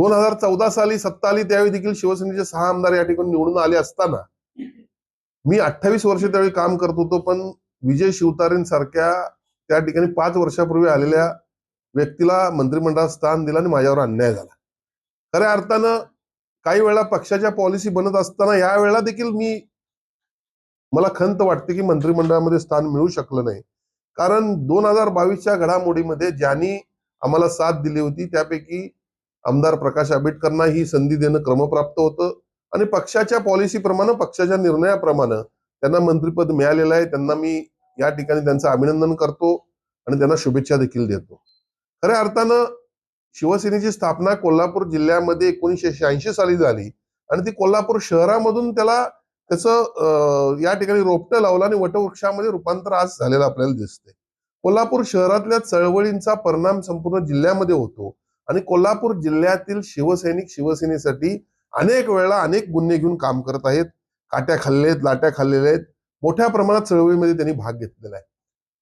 दोन हजार चौदा साली सत्ता आली त्यावेळी देखील शिवसेनेचे सहा आमदार या ठिकाणी निवडून आले असताना मी अठ्ठावीस वर्ष त्यावेळी काम करत होतो पण विजय शिवतारेंसारख्या त्या ठिकाणी पाच वर्षापूर्वी आलेल्या व्यक्तीला मंत्रिमंडळात स्थान दिलं आणि माझ्यावर अन्याय झाला. खऱ्या अर्थानं काही वेळा पक्षाच्या पॉलिसी बनत असताना या वेळेला देखील मी मला खंत वाटते की मंत्रिमंडळामध्ये स्थान मिळू शकलं नाही. कारण दोन हजार बावीसच्या घडामोडीमध्ये ज्यांनी आम्हाला साथ दिली होती त्यापैकी आमदार प्रकाश आंबेडकरांना ही संधी देणं क्रमप्राप्त होतं. आणि पक्षाच्या पॉलिसीप्रमाणे पक्षाच्या निर्णयाप्रमाणे त्यांना मंत्रिपद मिळालेलं आहे. त्यांना मी या ठिकाणी त्यांचं अभिनंदन करतो आणि त्यांना शुभेच्छा देखील देतो. खऱ्या अर्थानं शिवसेनेची स्थापना कोल्हापूर जिल्ह्यामध्ये एकोणीसशे शहाऐंशी साली झाली आणि ती कोल्हापूर शहरामधून त्याला त्याचं या ठिकाणी रोपटं लावलं आणि वटवृक्षामध्ये रूपांतर आज झालेलं आपल्याला दिसते कोल्हापूर शहरातल्या चळवळींचा परिणाम संपूर्ण जिल्ह्यामध्ये होतो. आणि कोल्हापूर जिल्ह्यातील शिवसैनिक शिवसेनेसाठी अनेक वेळा अनेक गुन्हे घेऊन काम करत आहेत. काट्या खाल्लेत लाट्या खाल्लेल्या आहेत. मोठ्या प्रमाणात चळवळीमध्ये त्यांनी भाग घेतलेला आहे.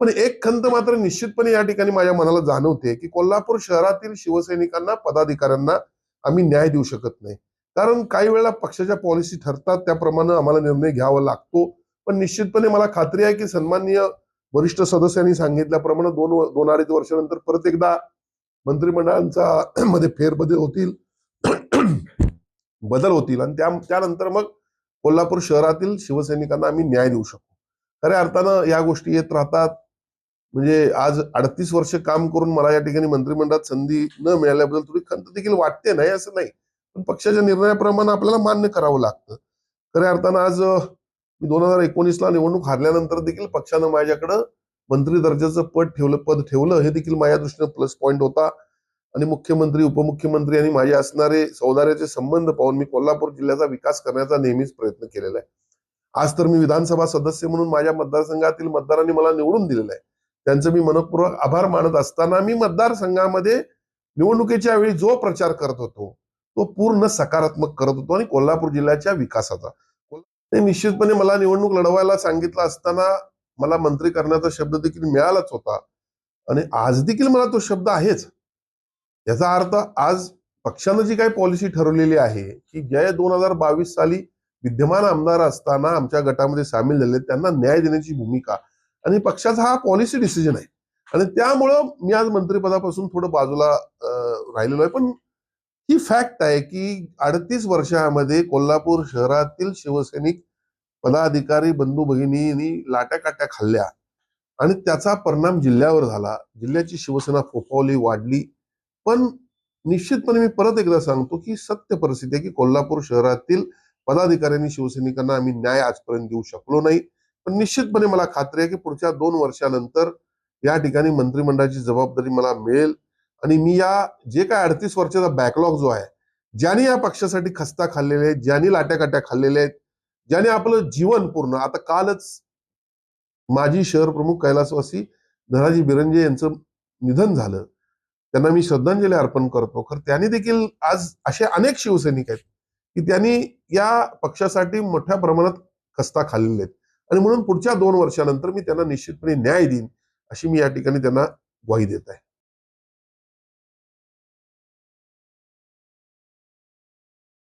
पण एक खंत मात्र निश्चितपणे या ठिकाणी माझ्या मनाला जाणवते की कोल्हापूर शहरातील शिवसैनिकांना पदाधिकाऱ्यांना आम्ही न्याय देऊ शकत नाही. कारण काही वेळा पक्षाच्या पॉलिसी ठरतात त्याप्रमाणे आम्हाला निर्णय घ्यावा लागतो. पण निश्चितपणे मला खात्री आहे की सन्माननीय वरिष्ठ सदस्यांनी सांगितल्याप्रमाणे दोन दोन अडीच वर्षानंतर परत एकदा मंत्रिमंडळांचा मध्ये फेरबदल होतील बदल होतील. आणि त्या त्यानंतर मग कोल्हापूर शहरातील शिवसैनिकांना आम्ही न्याय देऊ शकतो खऱ्या अर्थानं या गोष्टी येत राहतात. म्हणजे आज अडतीस वर्ष काम करून मला या ठिकाणी मंत्रिमंडळात संधी न मिळाल्याबद्दल थोडी खंत देखील वाटते नाही असं नाही. पण पक्षाच्या निर्णयाप्रमाणे आपल्याला मान्य करावं लागतं. खऱ्या अर्थानं आज मी दोन हजार एकोणीसला निवडणूक हारल्यानंतर देखील पक्षानं माझ्याकडं मंत्री दर्जाचं पद ठेवलं पद ठेवलं हे देखील माझ्या दृष्टीनं प्लस पॉईंट होता. आणि मुख्यमंत्री उपमुख्यमंत्री आणि माझे असणारे सौदार्याचे संबंध पाहून मी कोल्हापूर जिल्ह्याचा विकास करण्याचा नेहमीच प्रयत्न केलेला आहे. आज तर मी विधानसभा सदस्य म्हणून माझ्या मतदारसंघातील मतदारांनी मला निवडून दिलेलं आहे. त्यांचं मी मनपूर्वक आभार मानत असताना मी मतदारसंघामध्ये निवडणुकीच्या वेळी जो प्रचार करत होतो तो पूर्ण सकारात्मक करत होतो आणि कोल्हापूर जिल्ह्याच्या विकासाचा. निश्चितपणे मला निवडणूक लढवायला सांगितलं असताना मला मंत्री करण्याचा शब्द देखील मिळालाच होता. आणि आज देखील मला तो शब्द आहेच. याचा अर्थ आज पक्षानं जी काही पॉलिसी ठरवलेली आहे की जे दोन हजार बावीस साली विद्यमान आमदार असताना आमच्या गटामध्ये सामील झाले त्यांना न्याय देण्याची भूमिका. आणि पक्षाचा हा पॉलिसी डिसिजन आहे. आणि त्यामुळं मी आज मंत्रिपदापासून थोडं बाजूला राहिलेलो आहे. पण ही फॅक्ट आहे की अडतीस वर्षामध्ये कोल्हापूर शहरातील शिवसैनिक पदाधिकारी बंधू भगिनींनी लाट्या काट्या खाल्ल्या आणि त्याचा परिणाम जिल्ह्यावर झाला. जिल्ह्याची शिवसेना फोफावली वाढली. पण निश्चितपणे मी परत एकदा सांगतो की सत्य परिस्थिती आहे की कोल्हापूर शहरातील पदाधिकाऱ्यांनी शिवसैनिकांना आम्ही न्याय आजपर्यंत देऊ शकलो नाही. पण निश्चितपणे मला खात्री आहे की पुढच्या दोन वर्षानंतर या ठिकाणी मंत्रिमंडळाची जबाबदारी मला मिळेल. आणि मी या जे काय अडतीस वर्षाचा बॅकलॉग जो आहे ज्यांनी या पक्षासाठी खस्ता खाल्लेले आहेत ज्यांनी लाट्या काट्या खाल्लेल्या आहेत ज्याने आपलं जीवन पूर्ण आता कालच माजी शहर प्रमुख कैलासवासी धनाजी बिरंजे यांचं निधन झालं. त्यांना मी श्रद्धांजली अर्पण करतो. खरं त्यांनी देखील आज असे अनेक शिवसैनिक आहेत की त्यांनी या पक्षासाठी मोठ्या प्रमाणात खस्ता खाल्लेले आहेत. आणि म्हणून पुढच्या दोन वर्षानंतर मी त्यांना निश्चितपणे न्याय देईन अशी मी या ठिकाणी त्यांना ग्वाही देत आहे.